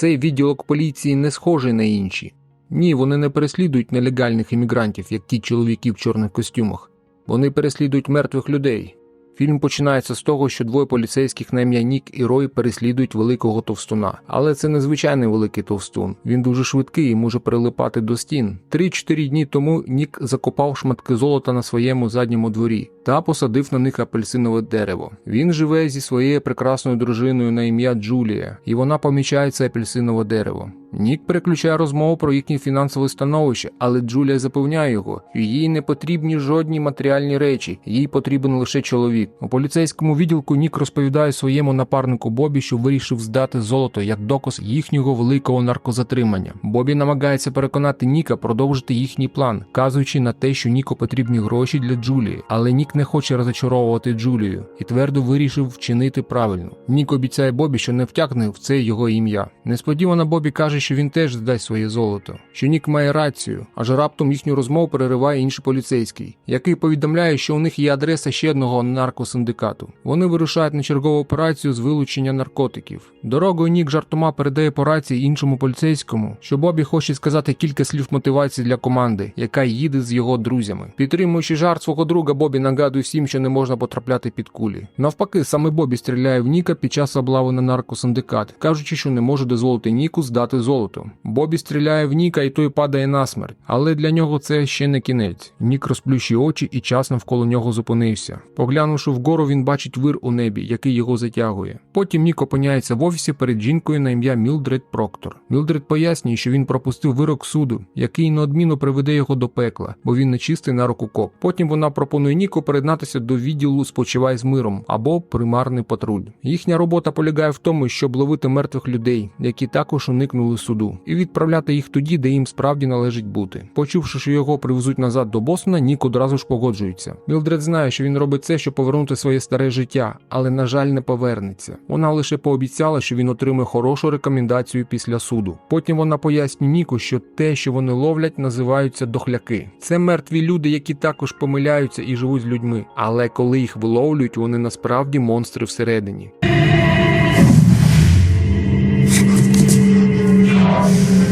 Цей відділок поліції не схожий на інші. Ні, вони не переслідують нелегальних іммігрантів, як ті чоловіки в чорних костюмах. Вони переслідують мертвих людей. Фільм починається з того, що двоє поліцейських на ім'я Нік і Рой переслідують великого товстуна. Але це не звичайний великий товстун. Він дуже швидкий і може прилипати до стін. Три-чотири дні тому Нік закопав шматки золота на своєму задньому дворі та посадив на них апельсинове дерево. Він живе зі своєю прекрасною дружиною на ім'я Джулія, і вона помічає це апельсинове дерево. Нік переключає розмову про їхнє фінансове становище, але Джулія запевняє його, що їй не потрібні жодні матеріальні речі, їй потрібен лише чоловік. У поліцейському відділку Нік розповідає своєму напарнику Бобі, що вирішив здати золото як доказ їхнього великого наркозатримання. Бобі намагається переконати Ніка продовжити їхній план, вказуючи на те, що Ніку потрібні гроші для Джулії, але Нік не хоче розочаровувати Джулію і твердо вирішив вчинити правильно. Нік обіцяє Бобі, що не втягне в це його ім'я. Несподівано Бобі каже, що він теж здасть своє золото, що Нік має рацію, аж раптом їхню розмову перериває інший поліцейський, який повідомляє, що у них є адреса ще одного наркосиндикату. Вони вирушають на чергову операцію з вилучення наркотиків. Дорогою Нік жартома передає по рації іншому поліцейському, що Бобі хоче сказати кілька слів мотивації для команди, яка їде з його друзями. Підтримуючи жарт свого друга, Бобі нагадує всім, що не можна потрапляти під кулі. Навпаки, саме Бобі стріляє в Ніка під час облави на наркосиндикат, кажучи, що не може дозволити Ніку здати золото. Бобі стріляє в Ніка, і той падає насмерть. Але для нього це ще не кінець. Нік розплющує очі, і час навколо нього зупинився. Поглянувши вгору, він бачить вир у небі, який його затягує. Потім Нік опиняється в офісі перед жінкою на ім'я Мілдред Проктор. Мілдред пояснює, що він пропустив вирок суду, який неодмінно приведе його до пекла, бо він нечистий на руку коп. Потім вона пропонує Ніку приєднатися до відділу Спочивай з миром або примарний патруль. Їхня робота полягає в тому, щоб ловити мертвих людей, які також уникнули суду, і відправляти їх тоді, де їм справді належить бути. Почувши, що його привезуть назад до Бостона, Нік одразу ж погоджується. Мілдред знає, що він робить це, щоб повернути своє старе життя, але на жаль, не повернеться. Вона лише пообіцяла, що він отримає хорошу рекомендацію після суду. Потім вона пояснює Ніку, що те, що вони ловлять, називаються дохляки. Це мертві люди, які також помиляються і живуть з людьми. Але коли їх виловлюють, вони насправді монстри всередині.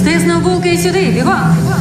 Стиснув булки сюди, бігом!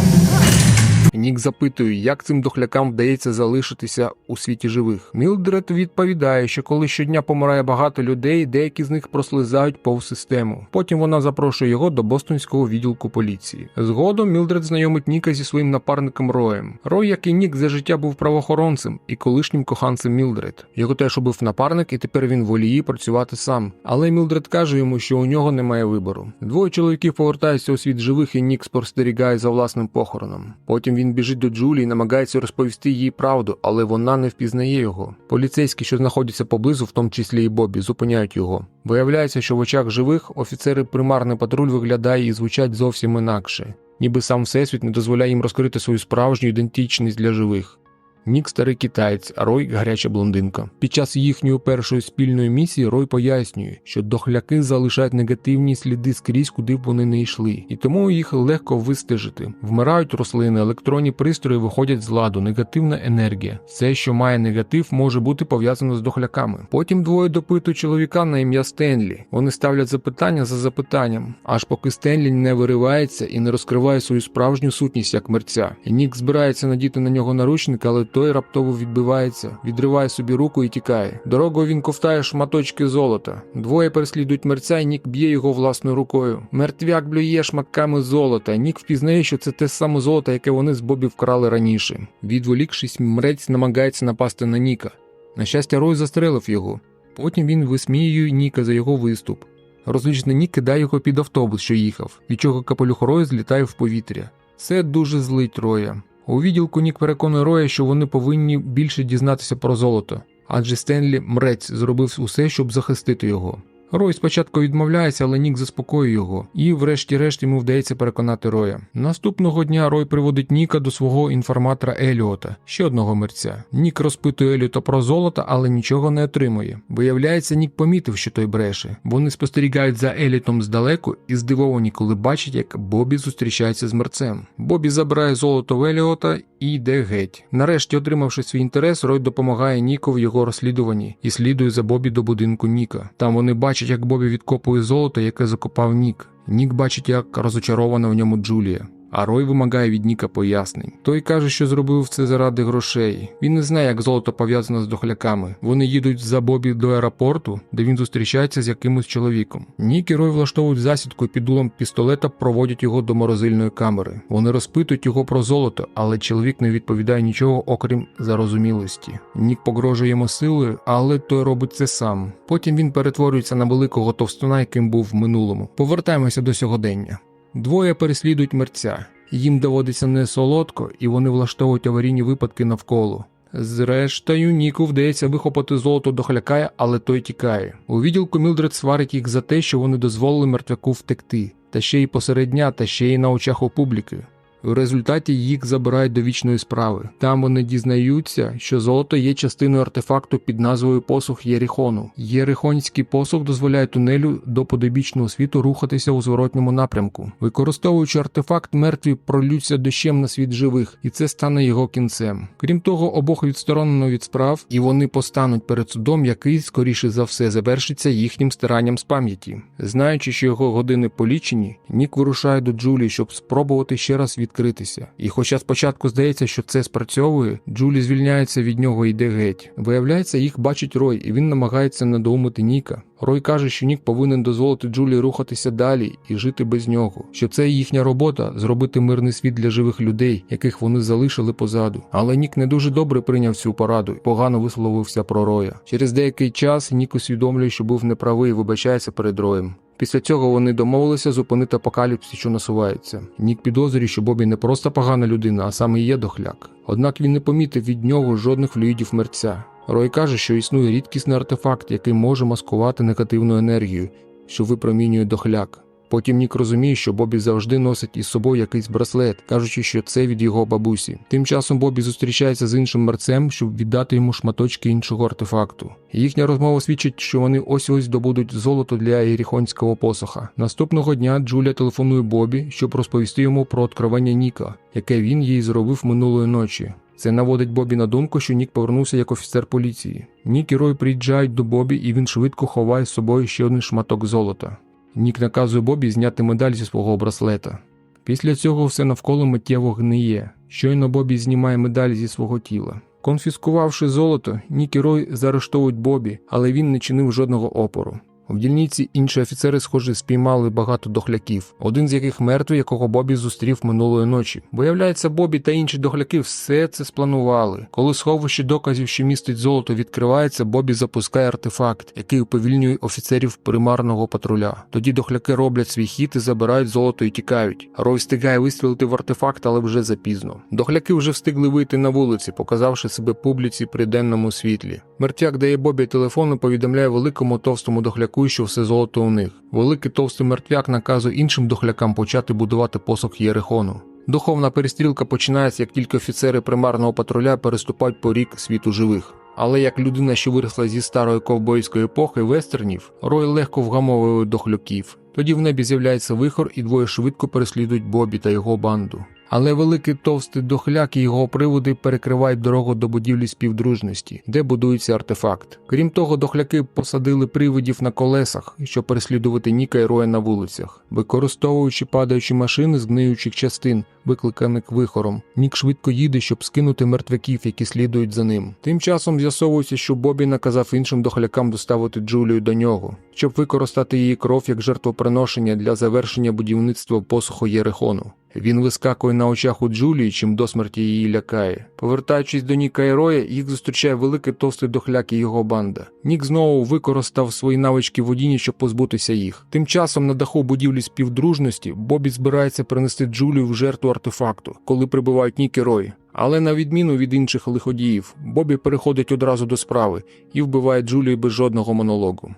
Нік запитує, як цим дохлякам вдається залишитися у світі живих. Мілдред відповідає, що коли щодня помирає багато людей, деякі з них прослизають повз систему. Потім вона запрошує його до бостонського відділку поліції. Згодом Мілдред знайомить Ніка зі своїм напарником Роєм. Рой, як і Нік, за життя був правоохоронцем і колишнім коханцем Мілдред. Його теж убив напарник, і тепер він воліє працювати сам. Але Мілдред каже йому, що у нього немає вибору. Двоє чоловіків повертаються у світ живих, і Нік спостерігає за власним похороном. Потім він біжить до Джулії, і намагається розповісти їй правду, але вона не впізнає його. Поліцейські, що знаходяться поблизу, в тому числі і Бобі, зупиняють його. Виявляється, що в очах живих офіцери примарний патруль виглядає і звучать зовсім інакше, ніби сам всесвіт не дозволяє їм розкрити свою справжню ідентичність для живих. Нік старий китаєць, а Рой гаряча блондинка. Під час їхньої першої спільної місії Рой пояснює, що дохляки залишають негативні сліди скрізь, куди б вони не йшли, і тому їх легко вистежити. Вмирають рослини, електронні пристрої виходять з ладу, негативна енергія. Все, що має негатив, може бути пов'язано з дохляками. Потім двоє допитують чоловіка на ім'я Стенлі. Вони ставлять запитання за запитанням, аж поки Стенлі не виривається і не розкриває свою справжню сутність як мерця. Нік збирається надіти на нього наручник, але той раптово відбивається, відриває собі руку і тікає. Дорогою він ковтає шматочки золота. Двоє переслідують мерця, і Нік б'є його власною рукою. Мертвяк блює шматками золота. Нік впізнає, що це те саме золото, яке вони з Бобі вкрали раніше. Відволікшись, мрець намагається напасти на Ніка. На щастя, Рой застрелив його. Потім він висміює Ніка за його виступ. Розлючений Нік кидає його під автобус, що їхав, від чого капелюх Роя злітає в повітря. Це дуже злить Роя. У відділку Нік переконує Роя, що вони повинні більше дізнатися про золото, адже Стенлі мрець зробив усе, щоб захистити його. Рой спочатку відмовляється, але Нік заспокоює його, і, врешті-решт, йому вдається переконати Роя. Наступного дня Рой приводить Ніка до свого інформатора Еліота, ще одного мерця. Нік розпитує Еліота про золото, але нічого не отримує. Виявляється, Нік помітив, що той бреше. Вони спостерігають за Елітом здалеку і здивовані, коли бачать, як Бобі зустрічається з мерцем. Бобі забирає золото в Еліота і йде геть. Нарешті, отримавши свій інтерес, Рой допомагає Ніку в його розслідуванні і слідує за Бобі до будинку Ніка. Там вони бачать. Бачить, як Бобі відкопує золото, яке закопав Нік. Нік бачить, як розочарована в ньому Джулія. А Рой вимагає від Ніка пояснень. Той каже, що зробив це заради грошей. Він не знає, як золото пов'язано з дохляками. Вони їдуть за Бобі до аеропорту, де він зустрічається з якимось чоловіком. Нік і Рой влаштовують засідку і під дулом пістолета проводять його до морозильної камери. Вони розпитують його про золото, але чоловік не відповідає нічого, окрім зарозумілості. Нік погрожує йому силою, але той робить це сам. Потім він перетворюється на великого товстуна, яким був в минулому. Повертаємося до сьогодення. Двоє переслідують мерця. Їм доводиться не солодко, і вони влаштовують аварійні випадки навколо. Зрештою, Ніку вдається вихопити золото до халякая, але той тікає. У відділку Мілдред сварить їх за те, що вони дозволили мертвяку втекти, та ще й посеред дня, та ще й на очах у публіки. В результаті їх забирають до вічної справи. Там вони дізнаються, що золото є частиною артефакту під назвою посух Єрихону. Єрихонський посух дозволяє тунелю до подобічного світу рухатися у зворотньому напрямку. Використовуючи артефакт, мертві пролються дощем на світ живих, і це стане його кінцем. Крім того, обох відсторонено від справ, і вони постануть перед судом, який, скоріше за все, завершиться їхнім стиранням з пам'яті. Знаючи, що його години полічені, Нік вирушає до Джулі, щоб спробувати ще раз відкритися. І хоча спочатку здається, що це спрацьовує, Джулі звільняється від нього і йде геть. Виявляється, їх бачить Рой, і він намагається надоумити Ніка. Рой каже, що Нік повинен дозволити Джулі рухатися далі і жити без нього, що це їхня робота зробити мирний світ для живих людей, яких вони залишили позаду. Але Нік не дуже добре прийняв цю пораду і погано висловився про Роя. Через деякий час Нік усвідомлює, що був неправий і вибачається перед Роєм. Після цього вони домовилися зупинити апокаліпсис, що насувається. Нік підозрює, що Бобі не просто погана людина, а саме є дохляк. Однак він не помітив від нього жодних флюїдів мерця. Рой каже, що існує рідкісний артефакт, який може маскувати негативну енергію, що випромінює дохляк. Потім Нік розуміє, що Бобі завжди носить із собою якийсь браслет, кажучи, що це від його бабусі. Тим часом Бобі зустрічається з іншим мерцем, щоб віддати йому шматочки іншого артефакту. Їхня розмова свідчить, що вони ось ось добудуть золото для єріхонського посоха. Наступного дня Джулія телефонує Бобі, щоб розповісти йому про откровення Ніка, яке він їй зробив минулої ночі. Це наводить Бобі на думку, що Нік повернувся як офіцер поліції. Нік і Рой приїжджають до Бобі, і він швидко ховає з собою ще один шматок золота. Нік наказує Бобі зняти медаль зі свого браслета. Після цього все навколо миттєво гниє. Щойно Бобі знімає медаль зі свого тіла. Конфіскувавши золото, Нік і Рой заарештовують Бобі, але він не чинив жодного опору. В дільниці інші офіцери, схоже, спіймали багато дохляків, один з яких мертвий, якого Бобі зустрів минулої ночі. Виявляється, Бобі та інші дохляки все це спланували. Коли сховище доказів, що містить золото, відкривається, Бобі запускає артефакт, який уповільнює офіцерів примарного патруля. Тоді дохляки роблять свій хід і забирають золото і тікають. Рой встигає вистрілити в артефакт, але вже запізно. Дохляки вже встигли вийти на вулиці, показавши себе публіці при денному світлі. Мертяк дає Бобі телефон і повідомляє великому товстому дохляку, що все золото у них. Великий товстий мертвяк наказує іншим дохлякам почати будувати посох Єрихону. Духовна перестрілка починається, як тільки офіцери примарного патруля переступають поріг світу живих. Але як людина, що виросла зі старої ковбойської епохи вестернів, Рой легко вгамовує дохлюків. Тоді в небі з'являється вихор, і двоє швидко переслідують Бобі та його банду. Але великий товстий дохляк і його приводи перекривають дорогу до будівлі співдружності, де будується артефакт. Крім того, дохляки посадили привидів на колесах, щоб переслідувати Ніка і Роя на вулицях, використовуючи падаючі машини з гниючих частин, викликаних вихором. Нік швидко їде, щоб скинути мертвяків, які слідують за ним. Тим часом з'ясовується, що Бобі наказав іншим дохлякам доставити Джулію до нього, щоб використати її кров як жертвоприношення для завершення будівництва посуху Єрихону. Він вискакує на очах у Джулії, чим до смерті її лякає. Повертаючись до Ніка і Роя, їх зустрічає великий товстий дохляк і його банда. Нік знову використав свої навички водіння, щоб позбутися їх. Тим часом на даху будівлі співдружності Бобі збирається принести Джулію в жертву артефакту, коли прибувають Нік і Рой. Але на відміну від інших лиходіїв, Бобі переходить одразу до справи і вбиває Джулію без жодного монологу.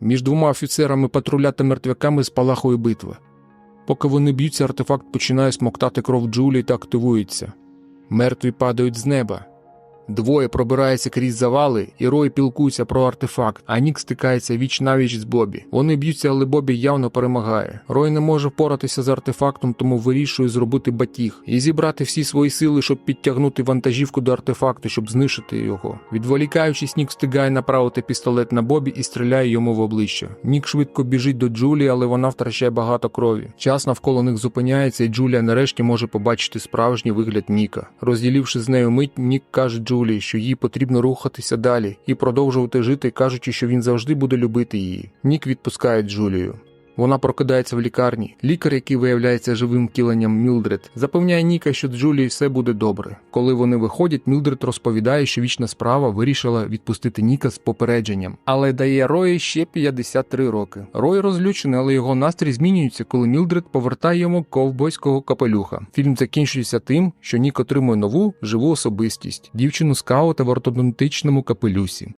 Між двома офіцерами патруля та мертвяками спалахує битва. Поки вони б'ються, артефакт починає смоктати кров Джулі та активується. Мертві падають з неба. Двоє пробираються крізь завали, і Рой пілкується про артефакт, а Нік стикається віч навіч з Бобі. Вони б'ються, але Бобі явно перемагає. Рой не може впоратися з артефактом, тому вирішує зробити батіг і зібрати всі свої сили, щоб підтягнути вантажівку до артефакту, щоб знищити його. Відволікаючись, Нік встигає направити пістолет на Бобі і стріляє йому в обличчя. Нік швидко біжить до Джулії, але вона втрачає багато крові. Час навколо них зупиняється, і Джулія нарешті може побачити справжній вигляд Ніка. Розділивши з нею мить, Нік каже Джулії, що їй потрібно рухатися далі і продовжувати жити, кажучи, що він завжди буде любити її. Нік відпускає Джулію. Вона прокидається в лікарні. Лікар, який виявляється живим втіленням Мілдред, запевняє Ніка, що з Джулією все буде добре. Коли вони виходять, Мілдред розповідає, що вічна справа вирішила відпустити Ніка з попередженням, але дає Рої ще 53 роки. Рой розлючений, але його настрій змінюється, коли Мілдред повертає йому ковбойського капелюха. Фільм закінчується тим, що Нік отримує нову живу особистість дівчину скаута в ортодонтичному капелюсі.